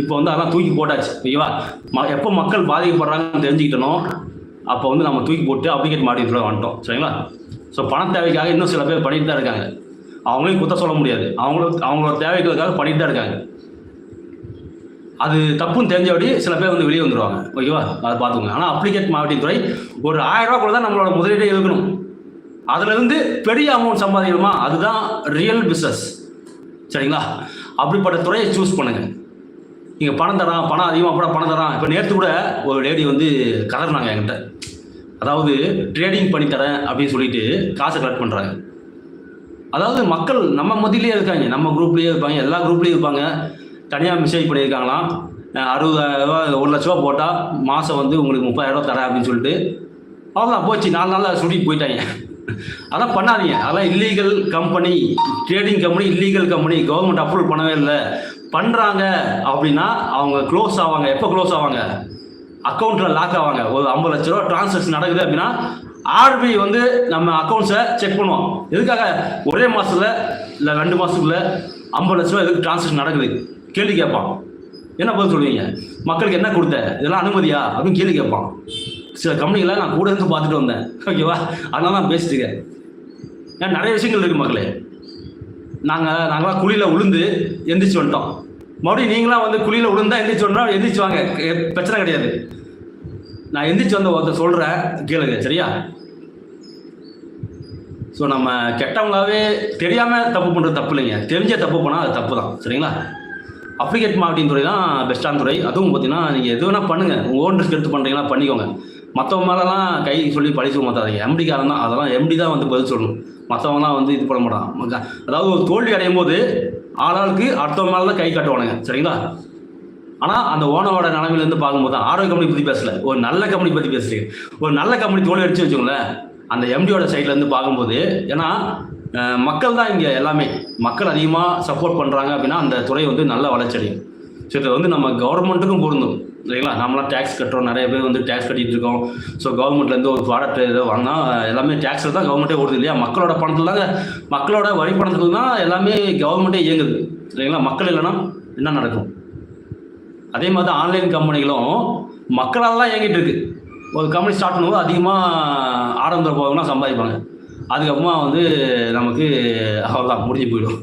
இப்போ வந்து அதெல்லாம் தூக்கி போட்டாச்சு. ஓகேவா? ம எப்போ மக்கள் பாதிக்கப்படுறாங்கன்னு தெரிஞ்சுக்கிட்டனோ அப்போ வந்து நம்ம தூக்கி போட்டு அப்ளிகேட் மாட்டிட்டு வந்துட்டோம். சரிங்களா? ஸோ பண தேவைக்காக இன்னும் சில பேர் பண்ணிட்டு தான் இருக்காங்க. அவங்களையும் குத்த சொல்ல முடியாது. அவங்களும் அவங்களோட தேவைகளுக்காக பண்ணிட்டு தான் இருக்காங்க. அது தப்புன்னு தெரிஞ்சபடி சில பேர் வந்து வெளியே வந்துடுவாங்க ஓகேவா? அதை பார்த்துக்கோங்க. ஆனால் அப்ளிகேட் மாவட்டின் துறை ஒரு ஆயிரம் ரூபா கூட தான் நம்மளோட முதலீடே இருக்கணும். அதுலேருந்து பெரிய அமௌண்ட் சம்பாதிக்கணுமா? அதுதான் ரியல் பிஸ்னஸ் சரிங்களா? அப்படிப்பட்ட துறையை சூஸ் பண்ணுங்கள் நீங்கள் பணம் தரான் பணம் அதிகமாக கூட பணம் தரான். இப்போ நேற்று கூட ஒரு லேடி வந்து கதறினாங்க என்கிட்ட. அதாவது ட்ரேடிங் பண்ணி தரேன் அப்படின்னு சொல்லிட்டு காசை கலெக்ட் பண்ணுறாங்க அதாவது மக்கள் நம்ம மத்தியிலே இருக்காங்க. நம்ம குரூப்லேயே இருப்பாங்க. எல்லா குரூப்லேயும் இருப்பாங்க. தனியாக மெசேஜ் பண்ணியிருக்காங்களாம். அஹ் அறுபதாயிரரூவா ஒரு லட்ச ரூபா போட்டால் மாதம் வந்து உங்களுக்கு முப்பதாயிரரூவா தரேன் அப்படின்னு சொல்லிட்டு அவ்வளோதான் போச்சு. நாலு நாளில் சுட்டிட்டு போயிட்டாங்க. அதெல்லாம் பண்ணாதீங்க. அதெல்லாம் illegal company trading company illegal company government approve பண்ணவே இல்லை. பண்ணுறாங்க அப்படின்னா அவங்க க்ளோஸ் ஆவாங்க. எப்போ க்ளோஸ் ஆவாங்க? அக்கௌண்ட்டில் லாக் ஆவாங்க. ஒரு ஐம்பது லட்ச ரூபா ட்ரான்சாக்ஷன் நடக்குது அப்படின்னா ஆர்பிஐ வந்து நம்ம அக்கௌண்ட்ஸை செக் பண்ணுவோம். எதுக்காக? ஒரே மாதத்தில் இல்லை ரெண்டு மாதத்துக்குள்ள ஐம்பது லட்ச ரூபா எதுக்கு ட்ரான்சாக்ஷன் நடக்குது? கேள்வி கேட்பான். என்ன பதில் சொல்லுவீங்க? மக்களுக்கு என்ன கொடுத்த? இதெல்லாம் அனுமதியா? அப்படின்னு கேள்வி கேட்பான். சில கம்பெனிகளை நான் கூட இருந்து பார்த்துட்டு வந்தேன். ஓகேவா அதனால தான் பேசிட்டு இருக்கேன். ஏன் நிறைய விஷயங்கள் இருக்குது மக்களே. நாங்கள் நாங்களாம் குழியில் உளுந்து எந்திரிச்சு வந்துட்டோம். மறுபடியும் நீங்களாம் வந்து குழியில் விழுந்தா எந்திரிச்சு வந்தோம் எந்திரிச்சு வாங்க. பிரச்சனை கிடையாது. நான் எந்திரிச்சு வந்த ஒருத்தர் சொல்கிறேன் கேளுங்க சரியா? ஸோ நம்ம கெட்டவங்களாவே தெரியாமல் தப்பு பண்ணுறது தப்பு இல்லைங்க. தெரிஞ்ச தப்பு பண்ணால் அது தப்பு தான் சரிங்களா? அப்ளிகேட் மார்க்கெட்டிங் துறை தான் பெஸ்ட்டான துறை. அதுவும் பார்த்தீங்கன்னா நீங்கள் எது வேணால் பண்ணுங்கள் உங்கள் ஓன் ரிஸ்க் எடுத்து பண்ணுறீங்களா பண்ணிக்கோங்க. மற்றவங்க மேலெலாம் கை சொல்லி படிச்சு மாற்றாதீங்க எம்டிக்காரன் தான் அதெல்லாம் எம்டி தான் வந்து பதில் சொல்லணும். மற்றவங்களாம் வந்து இது பண்ண மாட்டான். அதாவது ஒரு தோல்வி அடையும் போது ஆளாளுக்கு அடுத்தவங்க மேலே தான் கை காட்டுவானுங்க சரிங்களா? ஆனால் அந்த ஓனவோட நிலமையிலேருந்து பார்க்கும்போது தான் ஆரோக்கிய கம்பெனி பற்றி பேசல. ஒரு நல்ல கம்பெனி பற்றி பேசுறீங்க. ஒரு நல்ல கம்பெனி தோல் அடிச்சு வச்சுக்கோங்களேன். அந்த எம்டியோட சைட்லேருந்து பார்க்கும்போது ஏன்னா மக்கள் தான் இங்கே எல்லாமே. மக்கள் அதிகமாக சப்போர்ட் பண்ணுறாங்க அப்படின்னா அந்த துறை வந்து நல்ல வளர்ச்சி அடையும். ஸோ இது வந்து நம்ம கவர்மெண்ட்டுக்கும் பொருந்தும். சரிங்களா? நம்மளாம் டேக்ஸ் கட்டுறோம். நிறைய பேர் வந்து டேக்ஸ் கட்டிட்டு இருக்கோம். ஸோ கவர்மெண்ட்லேருந்து ஒரு ப்ராடக்ட் ஏதோ வாங்கினா எல்லாமே டேக்ஸில் தான் கவர்மெண்ட்டே ஓடுது இல்லையா? மக்களோட பணத்தில் தாங்க. மக்களோட வரி பணத்தில் தான் எல்லாமே கவர்மெண்ட்டே இயங்குது. சரிங்களா? மக்கள் இல்லைன்னா என்ன நடக்கும்? அதே மாதிரி தான் ஆன்லைன் கம்பெனிகளும் மக்களால் தான் இயங்கிட்டு இருக்கு. ஒரு கம்பெனி ஸ்டார்ட் பண்ணும்போது அதிகமாக ஆடம்பர போகணும்னா சம்பாதிப்பாங்க. அதுக்கப்புறமா வந்து நமக்கு அவ்வளோதான் முடிஞ்சு போயிடும்.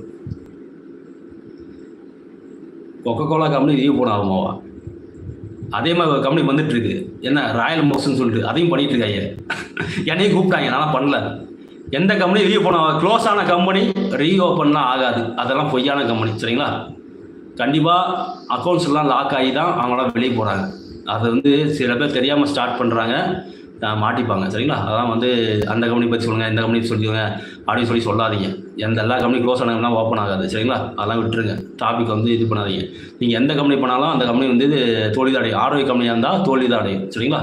கொக்கோ கோலா கம்பெனி லீவ் போட ஆகுமாவா அதே மாதிரி ஒரு கம்பெனி வந்துட்டு இருக்கு என்ன ராயல் மோஷன் சொல்லிட்டு அதையும் பண்ணிட்டு இருக்காங்க என்னையும் கூப்பிட்டாங்க நான் பண்ணல. எந்த கம்பெனி லீவ் போன க்ளோஸ் ஆன கம்பெனி ரீஓப்பன்லாம் ஆகாது. அதெல்லாம் பொய்யான கம்பெனி சரிங்களா? கண்டிப்பாக அக்கௌண்ட்ஸ் எல்லாம் லாக் ஆகி தான் அவங்களாம் வெளியே போகிறாங்க அது வந்து சில பேர் தெரியாமல் ஸ்டார்ட் பண்ணுறாங்க மாட்டிப்பாங்க சரிங்களா? அதான் வந்து அந்த கம்பெனி பற்றி சொல்லுங்கள் இந்த கம்பெனி சொல்லிக்கோங்க அப்படின்னு சொல்லி சொல்லாதீங்க. எந்த எல்லா கம்பெனி க்ளோஸ் ஆனதுலாம் ஓப்பன் ஆகாது சரிங்களா? அதெல்லாம் விட்டுருங்க. டாபிக் வந்து இது பண்ணாதீங்க. நீங்கள் எந்த கம்பெனி பண்ணாலும் அந்த கம்பெனி வந்து இது தோல்வி தான் அடையும் ஆரோக்கிய கம்பெனியாக இருந்தால் தோல்வி தான் அடையும் சரிங்களா?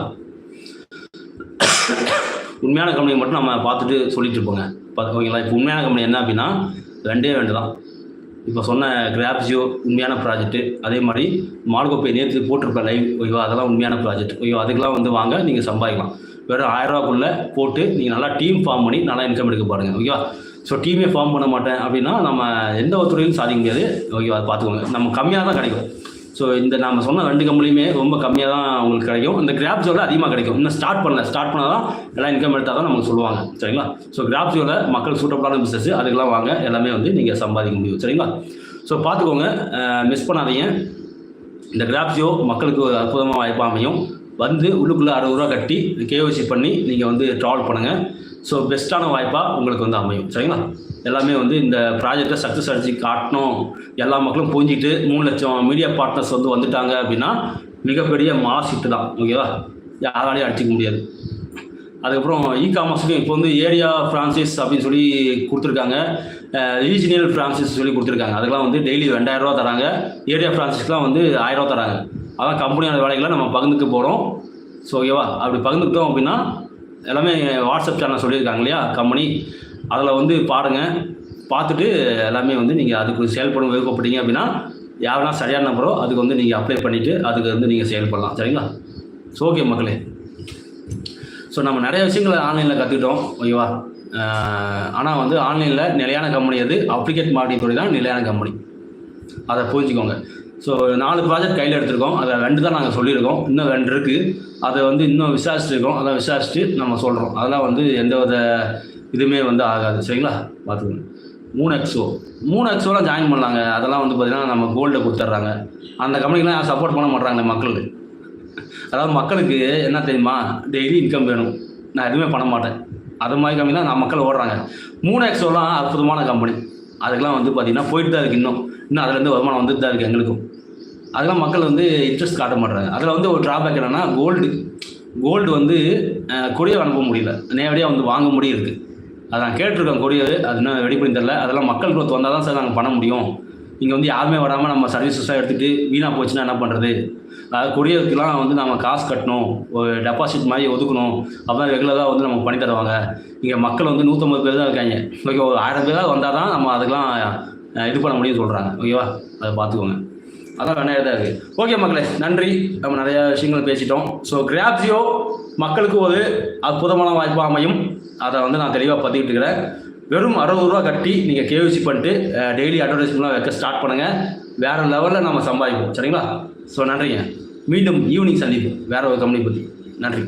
உண்மையான கம்பெனி மட்டும் நம்ம பார்த்துட்டு சொல்லிட்டு இருப்போங்க. பார்த்து ஓகேங்களா இப்போ உண்மையான கம்பெனி என்ன அப்படின்னா ரெண்டே ரெண்டு தான். இப்போ சொன்ன கிராப்ஜியோ உண்மையான ப்ராஜெக்ட்டு அதே மாதிரி மார்கோப்பை நேற்று போட்டிருப்பேன் லைவ் ஐயோ அதெல்லாம் உண்மையான ப்ராஜெக்ட் ஐயோ அதுக்கெல்லாம் வந்து வாங்க நீங்கள் சம்பாதிக்கலாம். வெறும் ஆயிரரூபாக்குள்ளே போட்டு நீங்கள் நல்லா டீம் ஃபார்ம் பண்ணி நல்லா இன்கம் எடுக்க பாருங்கள் ஓகேவா ஸோ டீமே ஃபார்ம் பண்ண மாட்டேன் அப்படின்னா நம்ம எந்த ஒரு துறையிலும் சாதிக்க முடியாது ஓகேவா அதை பார்த்துக்கோங்க. நம்ம கம்மியாக தான் கிடைக்கும். ஸோ இந்த நம்ம சொன்ன ரெண்டு கம்பெனியுமே ரொம்ப கம்மியாக தான் உங்களுக்கு கிடைக்கும். இந்த ஜோவில் அதிகமாக கிடைக்கும். இன்னும் ஸ்டார்ட் பண்ணல. ஸ்டார்ட் பண்ணால் தான் எல்லாம் இன்கம் எடுத்தால் தான் நமக்கு சொல்லுவாங்க. சரிங்களா? ஸோ கிராப்ஸோட மக்கள் சூட்டபிளான பிஸ்னஸ் அதுக்கெல்லாம் வாங்க. எல்லாமே வந்து நீங்கள் சம்பாதிக்க முடியும். சரிங்களா? ஸோ பார்த்துக்கோங்க. மிஸ் பண்ணாதீங்க. இந்த கிராப்ஸியோ மக்களுக்கு ஒரு அற்புதமாக வாய்ப்பாக அமையும். வந்து உள்ளுக்குள்ளே அறுபது ரூபா கட்டி கேஓசி பண்ணி நீங்கள் வந்து ட்ராவல் பண்ணுங்கள் ஸோ பெஸ்ட்டான வாய்ப்பாக உங்களுக்கு வந்து அமையும். சரிங்களா? எல்லாமே வந்து இந்த ப்ராஜெக்டை சக்ஸஸ் அடிச்சு காட்டணும். எல்லா மக்களும் புரிஞ்சிட்டு மூணு லட்சம் மீடியா பார்ட்னர்ஸ் வந்து வந்துட்டாங்க அப்படின்னா மிகப்பெரிய மாஸ் ஹிட்டு தான். ஓகேவா யாராலையும் அடிச்சிக்க முடியாது. அதுக்கப்புறம் இ காமர்ஸுக்கும் இப்போ வந்து ஏரியா ஃப்ரான்சைஸ் அப்படின்னு சொல்லி கொடுத்துருக்காங்க. ரீஜினல் ஃப்ரான்சைஸ் சொல்லி கொடுத்துருக்காங்க. அதுக்கெல்லாம் வந்து டெய்லி ரெண்டாயிரரூவா தராங்க. ஏரியா ஃப்ரான்சைஸ்லாம் வந்து ஆயிரரூவா தராங்க. அதான் கம்பெனியோட வேலைகளை நம்ம பகிர்ந்துக்க போகிறோம் ஸோ ஓகேவா அப்படி பகிர்ந்துக்கிட்டோம் அப்படின்னா எல்லாமே வாட்ஸ்அப் சேனல் சொல்லியிருக்காங்க இல்லையா? கம்பெனி அதில் வந்து பாருங்கள் பார்த்துட்டு எல்லாமே வந்து நீங்கள் அதுக்கு செயல்படும் விருப்பப்பட்டீங்க அப்படின்னா யாரெல்லாம் சரியான நம்பரோ அதுக்கு வந்து நீங்கள் அப்ளை பண்ணிவிட்டு அதுக்கு வந்து நீங்கள் செயல்படலாம் சரிங்களா? ஸோ ஓகே மக்களே. ஸோ நம்ம நிறைய விஷயங்களை ஆன்லைனில் கற்றுக்கிட்டோம் ஓகேவா? ஆனால் வந்து ஆன்லைனில் நிலையான கம்பெனி எது? அப்ளிகேட் மார்க்கெட்டிங் துறை தான் நிலையான கம்பெனி அதை புரிஞ்சுக்கோங்க. ஸோ நாலு ப்ராஜெக்ட் கையில் எடுத்திருக்கோம். அதில் ரெண்டு தான் நாங்கள் சொல்லியிருக்கோம். இன்னும் ரெண்டு இருக்குது அதை வந்து இன்னும் விசாரிச்சுருக்கோம் அதை விசாரிச்சுட்டு நம்ம சொல்கிறோம் அதெல்லாம் வந்து எந்த வித இதுவுமே வந்து ஆகாது. சரிங்களா? பார்த்துக்கோங்க மூணு எக்ஸோ மூணு எக்ஸோலாம் ஜாயின் பண்ணலாங்க. அதெல்லாம் வந்து பார்த்திங்கன்னா நம்ம கோல்டை கொடுத்துட்றாங்க. அந்த கம்பெனிக்கெலாம் யாரும் சப்போர்ட் பண்ண மாட்றாங்களே மக்களுக்கு. அதாவது மக்களுக்கு என்ன தெரியுமா? டெய்லி இன்கம் வேணும். நான் எதுவுமே பண்ண மாட்டேன். அது மாதிரி கம்பெனி தான் நான் மக்கள் ஓடுறாங்க. மூணு எக்ஸோலாம் அற்புதமான கம்பெனி அதுக்கெலாம் வந்து பார்த்திங்கன்னா போயிட்டு தான் இருக்குது இன்னும். இன்னும் அதுலேருந்து வருமானம் வந்துட்டு தான் இருக்குது எங்களுக்கும். அதெல்லாம் மக்கள் வந்து இன்ட்ரெஸ்ட் காட்ட மாட்டுறாங்க அதில் வந்து ஒரு ட்ராபேக் என்னென்னா கோல்டு கோல்டு வந்து கொடியை அனுப்ப முடியல. நேரடியாக வந்து வாங்க முடியும் இருக்குது அதை நான் கேட்டிருக்கேன் கொரியர் அது இன்னும் ரெடி பண்ணி தரல. அதெல்லாம் மக்கள் குரோத் வந்தால் தான் சார் நாங்கள் பண்ண முடியும். இங்கே வந்து யாருமே வராமல் நம்ம சர்வீசஸாக எடுத்துகிட்டு வீணாக போச்சுன்னா என்ன பண்ணுறது அதாவது கொரியருக்குலாம் வந்து நம்ம காசு கட்டணும் ஒரு டெபாசிட் மாதிரி ஒதுக்கணும். அப்போ தான் ரெகுலராக வந்து நமக்கு பண்ணி தருவாங்க. இங்கே மக்கள் வந்து நூற்றம்பது பேர் தான் இருக்காங்க. ஓகே ஒரு ஆயிரம் பேராக வந்தால் தான் நம்ம அதுக்கெலாம் இது பண்ண முடியும்னு சொல்கிறாங்க ஓகேவா அதை பார்த்துக்கோங்க. அதான் நிறைய தான் இருக்குது ஓகே மக்களே நன்றி. நம்ம நிறையா விஷயங்கள் பேசிட்டோம். ஸோ கிராப்ஜியோ மக்களுக்கு ஒரு அற்புதமான வாய்ப்பாக அமையும். அதை வந்து நான் தெளிவாக பதிவிட்டு இருக்கிறேன் வெறும் அறுபது ரூபா கட்டி நீங்கள் கேவிசி பண்ணிட்டு டெய்லி அட்வர்டைஸ்மெண்ட்லாம் வைக்க ஸ்டார்ட் பண்ணுங்கள் வேறு லெவலில் நம்ம சம்பாதிப்போம். சரிங்களா? ஸோ நன்றிங்க. மீண்டும் ஈவினிங் சந்திப்போம். வேறு ஒரு கம்பெனி பற்றி நன்றி.